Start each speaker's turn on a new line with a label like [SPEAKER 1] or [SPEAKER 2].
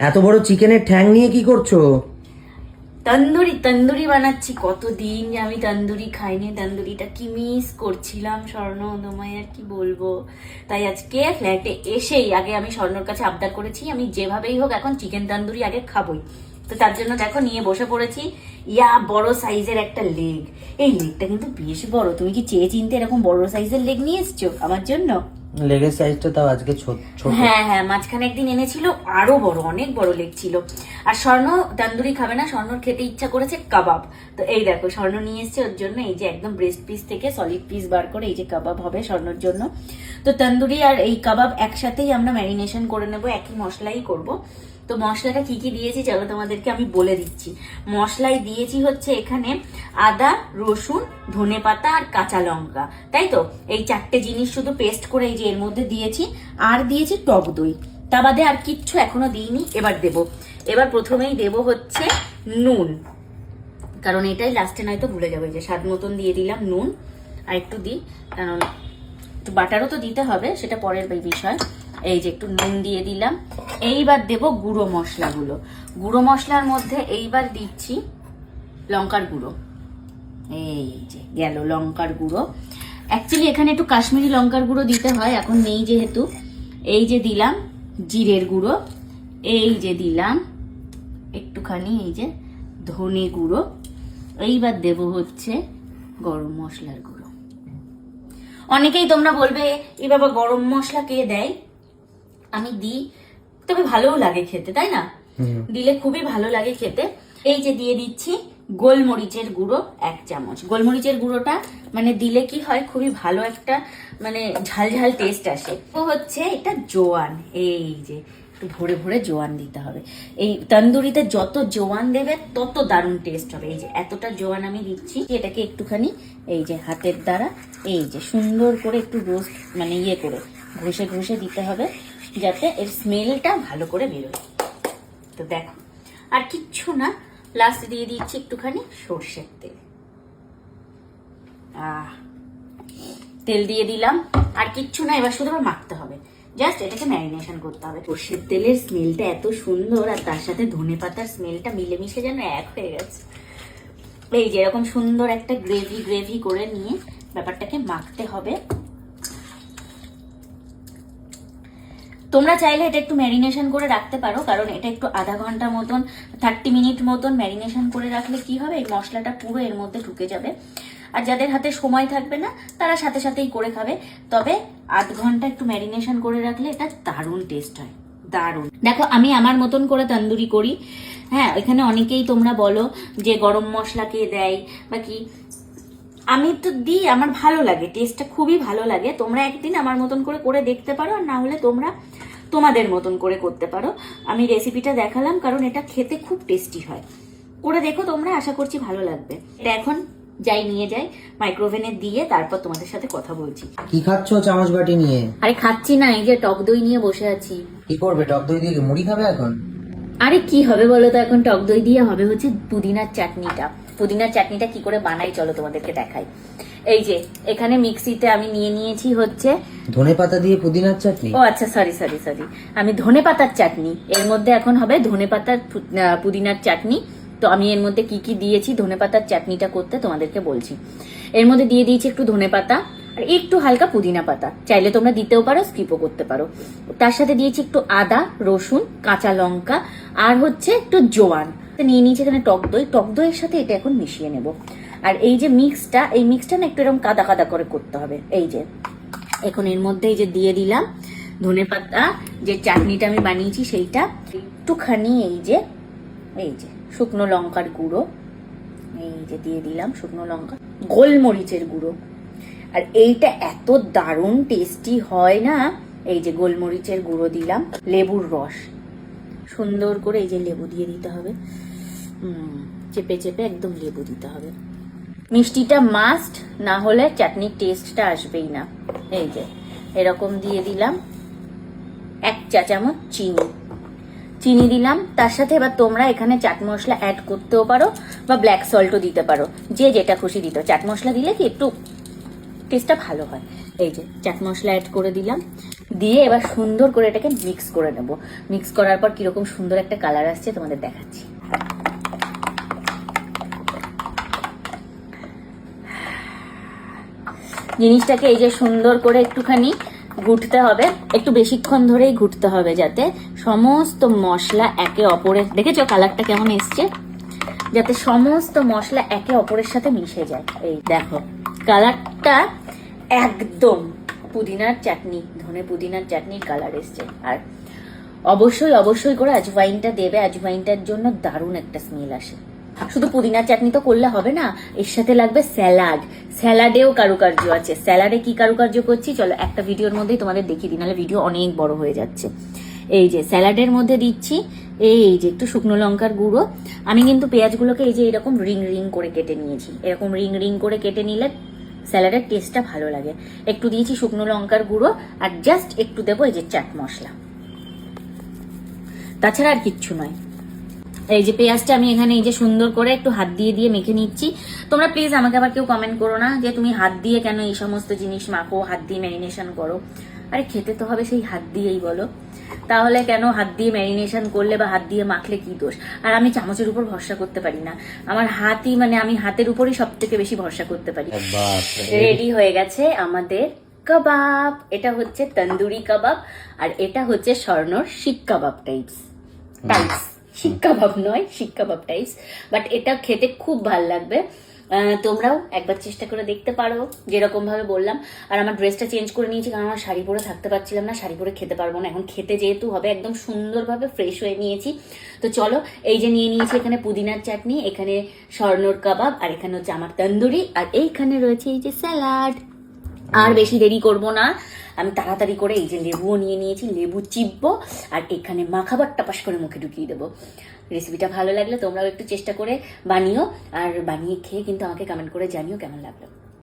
[SPEAKER 1] এত বড় চিকেনের ঠ্যাং নিয়ে কি করছ?
[SPEAKER 2] তন্দুরি তন্দুরি বানাচ্ছি। কতদিন যে আমি তন্দুরি খাইনি, তন্দুরিটা কি মিস করছিলাম স্বর্ণ তোমায় আর কি বলব? তাই আজকে ফ্ল্যাটে এসেই, আগে আমি স্বর্ণর কাছে আবদার করেছি, আমি যেভাবেই হোক এখন চিকেন তন্দুরি আগে খাবই। তো তার জন্য দেখো, নিয়ে বসে পড়েছি। ইয়া, বড় সাইজের একটা লেগ এই লেগটা কিন্তু বেশ বড়। তুমি কি চেয়ে চিনতে এরকম বড় সাইজের লেগ নিয়ে এসছো আমার জন্য?
[SPEAKER 1] লেগের সাইজটা তাও আজকে ছোট।
[SPEAKER 2] হ্যাঁ হ্যাঁ মাঝখানে একদিন এনেছিল, আরও বড়, অনেক বড় লেগ ছিল। আর স্বর্ণ তান্দুরি খাবে না স্বর্ণর খেতে ইচ্ছা করেছে কাবাব। তো এই দেখো, স্বর্ণ নিয়ে এসছে ওর জন্য, এই যে একদম ব্রেস্ট পিস থেকে সলিড পিস বার করে এই যে কাবাব হবে স্বর্ণর জন্য। তো তান্দুরি আর এই কাবাব একসাথেই আমরা ম্যারিনেশন করে নেব, একই মশলাই করব। তো মশলাটা কি কি দিয়েছি চলো তোমাদেরকে আমি বলে দিচ্ছি। মশলাই দিয়েছি হচ্ছে এখানে আদা, রসুন, ধনে পাতা আর কাঁচা লঙ্কা। তাই তো? এই চারটে জিনিস শুধু পেস্ট করে এই যে এর মধ্যে দিয়েছি। আর দিয়েছি টক দই। তা বাদে আর কিচ্ছু এখনও দিইনি, এবার দেব। এবার প্রথমেই দেব হচ্ছে নুন। কারণ এটাই লাস্টে নয়তো ভুলে যাবে যে স্বাদ মতন দিয়ে দিলাম নুন। আর একটু দিই, কারণ একটু বাটারও তো দিতে হবে, সেটা পরের বিষয়। এই যে একটু নুন দিয়ে দিলাম। এইবার দেব গুঁড়ো মশলাগুলো। গুঁড়ো মশলার মধ্যে এইবার দিচ্ছি লঙ্কার গুঁড়ো। এই যে গেল লঙ্কার গুঁড়ো। অ্যাকচুয়ালি এখানে একটু কাশ্মীরি লঙ্কার গুঁড়ো দিতে হয়, এখন নেই যেহেতু। এই যে দিলাম জিরের গুঁড়ো। এই যে দিলাম একটুখানি এই যে ধনে গুঁড়ো। এইবার দেব হচ্ছে গরম মশলার গুঁড়ো। অনেকেই তোমরা বলবে এই বাবা গরম মশলা কে দেয়? আমি দিই। তবে ভালোও লাগে খেতে তাই না? দিলে খুবই ভালো লাগে খেতে। এই যে দিয়ে দিচ্ছি গোলমরিচের গুঁড়ো এক চামচ। গোলমরিচের গুঁড়োটা মানে দিলে কি হয় খুবই ভালো একটা মানে ঝাল ঝাল টেস্ট আসে। ও হচ্ছে এটা জোয়ান। এই যে একটু ভরে ভরে জোয়ান দিতে হবে। এই তন্দুরিতে যত জোয়ান দেবে তত দারুণ টেস্ট হবে। এই যে এতটা জোয়ান আমি দিচ্ছি এটাকে একটুখানি এই যে হাতের দ্বারা এই যে সুন্দর করে একটু রোস্ট মানে ইয়ে করে ঘষে ঘষে দিতে হবে। যাতে এর স্মেলটা ভালো করে বেরোয়। তো দেখো, আর কিচ্ছু না লাস্ট দিয়ে দিচ্ছি একটুখানি সর্ষের তেল। তেল দিয়ে দিলাম, আর কিচ্ছু না, এবার শুধু মাখতে হবে। জাস্ট এটাকে ম্যারিনেশন করতে হবে। সর্ষের তেলের স্মেলটা এত সুন্দর, আর তার সাথে ধনে পাতার স্মেলটা মিলেমিশে যেন এক হয়ে গেছে। এই যে এরকম সুন্দর একটা গ্রেভি গ্রেভি করে নিয়ে ব্যাপারটাকে মাখতে হবে। তোমরা চাইলে এটা একটু ম্যারিনেশন করে রাখতে পারো, কারণ এটা একটু আধা ঘণ্টা মতন থার্টি মিনিট মতন ম্যারিনেশন করে রাখলে কি হবে? এই মশলাটা পুরো এর মধ্যে ঢুকে যাবে। আর যাদের হাতে সময় থাকবে না, তারা সাথে সাথেই করে খাবে। তবে আধ ঘণ্টা একটু ম্যারিনেশন করে রাখলে এটা দারুণ টেস্ট হয়। দারুণ। দেখো, আমি আমার মতন করে তন্দুরি করি। হ্যাঁ এখানে অনেকেই তোমরা বলো যে গরম মশলা কে দেয় বা কি। আমি তো দিই, আমার ভালো লাগে টেস্টটা খুবই ভালো লাগে। তোমরা একদিন আমার মতন করে করে দেখতে পারো, আর না হলে তোমরা তোমাদের মতন করে করতে পারো। আমি রেসিপিটা দেখালাম কারণ এটা খেতে খুব টেস্টি হয়। করে দেখো তোমরা আশা করছি ভালো লাগবে। এটা এখন যাই নিয়ে যাই মাইক্রোওভেনে দিয়ে তারপর তোমাদের সাথে কথা বলছি।
[SPEAKER 1] কি খাচ্ছ চামচ বাটি নিয়ে?
[SPEAKER 2] আরে খাচ্ছি না এই যে টক দই নিয়ে বসে আছি।
[SPEAKER 1] কি করবে টক দই দিয়ে মুড়ি খাবে এখন?
[SPEAKER 2] আরে কি হবে বলো তো এখন টক দই দিয়ে হবে হচ্ছে পুদিনার চাটনিটা। পুদিনার চাটনিটা কি করে বানাই চলো তোমাদেরকে দেখাই। এই যে এখানে মিক্সিতে আমি নিয়ে নিয়েছি হচ্ছে
[SPEAKER 1] ধনে পাতা দিয়ে পুদিনার চাটনি?
[SPEAKER 2] ও আচ্ছা সরি সরি সরি আমি ধনে পাতার চাটনি। এর মধ্যে এখন হবে ধনে পাতার পুদিনার চাটনি। তো আমি এর মধ্যে কি কি দিয়েছি ধনে পাতার চাটনিটা করতে তোমাদেরকে বলছি। এর মধ্যে দিয়ে দিয়েছি একটু ধনে পাতা আর একটু হালকা পুদিনা পাতা। চাইলে তোমরা দিতেও পারো স্কিপও করতে পারো। তার সাথে দিয়েছি একটু আদা রসুন কাঁচা লঙ্কা আর হচ্ছে একটু জোয়ান। নিয়ে নিয়েছি, এখানে টক দই। টক দইয়ের সাথে এটা এখন মিশিয়ে নেব। আর এই যে মিক্সটা, এই মিক্সটা না একটু এরকম কাদা কাদা করে করতে হবে। এই যে, এখন এর মধ্যে এই যে দিয়ে দিলাম ধনে পাতা, যে চাটনিটা আমি বানিয়েছি সেইটা। একটুখানি এই যে এই যে, শুকনো লঙ্কার গুঁড়ো। এই যে দিয়ে দিলাম শুকনো লঙ্কা, গোলমরিচের গুঁড়ো। আর এইটা এত দারুণ টেস্টি হয় না? এই যে গোলমরিচের গুঁড়ো দিলাম, লেবুর রস। সুন্দর করে এই যে লেবু দিয়ে দিতে হবে। চেপে চেপে একদম লেবু দিতে হবে। মিষ্টিটা মাস্ট না হলে চাটনির টেস্টটা আসবেই না। এই যে, এরকম দিয়ে দিলাম এক চা চামচ চিনি। চিনি দিলাম, তার সাথে এবার তোমরা এখানে চাট মশলা অ্যাড করতেও পারো বা ব্ল্যাক সল্টও দিতে পারো। যে যেটা খুশি দিত। চাট মশলা দিলে কি একটু টেস্টটা ভালো হয়। এই যে চাট মশলা অ্যাড করে দিলাম। দিয়ে এবার সুন্দর করে এটাকে মিক্স করে নেব। মিক্স করার পর কীরকম সুন্দর একটা কালার আসছে তোমাদের দেখাচ্ছি। জিনিসটাকে এই যে সুন্দর করে একটুখানি ঘুটতে হবে। একটু বেশিক্ষণ ধরেই ঘুটতে হবে যাতে সমস্ত মশলা একে অপরের, দেখেছ কালারটা কেমন এসছে? যাতে সমস্ত মশলা একে অপরের সাথে মিশে যায়। এই দেখো। কালারটা একদম পুদিনার চাটনি, ধনে পুদিনার চাটনির কালার এসছে। আর অবশ্যই অবশ্যই করে আজওয়াইনটা দেবে। আজওয়াইনটার জন্য দারুণ একটা স্মেল আসে। শুধু পুদিনার চাটনি তো করলে হবে না, এর সাথে লাগবে স্যালাড। স্যালাডেও কারুকার্য আছে। স্যালাডে কি কারুকার্য করছি? চলো একটা ভিডিওর মধ্যেই তোমাদের দেখিয়ে দিই, নাহলে ভিডিও অনেক বড় হয়ে যাচ্ছে। এই যে স্যালাডের মধ্যে দিচ্ছি, এই যে একটু শুকনো লঙ্কার গুঁড়ো। আমি কিন্তু পেঁয়াজগুলোকে এই যে এরকম রিং রিং করে কেটে নিয়েছি। এরকম রিং রিং করে কেটে নিলে স্যালাডের টেস্টটা ভালো লাগে। একটু দিয়েছি শুকনো লঙ্কার গুঁড়ো আর জাস্ট একটু দেবো এই যে চাট মশলা। তাছাড়া আর কিচ্ছু নয়। এই যে পেঁয়াজটা আমি এখানে এই যে সুন্দর করে একটু হাত দিয়ে দিয়ে মেখে নিচ্ছি। তোমরা প্লিজ আমাকে আবার কেউ কমেন্ট করো না যে তুমি হাত দিয়ে কেন এই সমস্ত জিনিস মাখো, হাত দিয়ে ম্যারিনেশন করো। আরে খেতে তো হবে সেই হাত দিয়েই বলো। তাহলে কেন হাত দিয়ে ম্যারিনেশন করলে বা হাত দিয়ে মাখলে কি দোষ? আর আমি চামচের উপর ভরসা করতে পারি না। আমার হাতই মানে আমি হাতের উপরই সব থেকে বেশি ভরসা করতে পারি। রেডি হয়ে গেছে আমাদের কাবাব। এটা হচ্ছে তন্দুরি কাবাব আর এটা হচ্ছে স্বর্ণর শিক কাবাব টাইপস টাইপস শিক কাবাব নয় শিক কাবাব টাইপস বাট এটা খেতে খুব ভালো লাগবে। তোমরাও একবার চেষ্টা করে দেখতে পারো, যেরকম ভাবে বললাম। আর আমার ড্রেসটা চেঞ্জ করে নিয়েছি, কারণ আমার শাড়ি পরে থাকতে পারছিলাম না, শাড়ি পরে খেতে পারব না। এখন খেতে যেহেতু হবে, একদম সুন্দরভাবে ফ্রেশ হয়ে নিয়েছি। তো চলো, এই যে নিয়ে নিয়েছি এখানে পুদিনার চাটনি, এখানে স্বর্ণর কাবাব, আর এখানে হচ্ছে আমার তন্দুরি, আর এইখানে রয়েছে এই যে স্যালাড। আর বেশি দেরি করব না। আমি তাড়াতাড়ি করে এই যে লেবুও নিয়ে নিয়েছি, লেবু চিপব, আর এখানে মাখাবার টাপাস করে মুখে ঢুকিয়ে দেবো। রেসিপিটা ভালো লাগলে তোমরাও একটু চেষ্টা করে বানিও, আর বানিয়ে খেয়ে কিন্তু আমাকে কমেন্ট করে জানিও কেমন লাগল।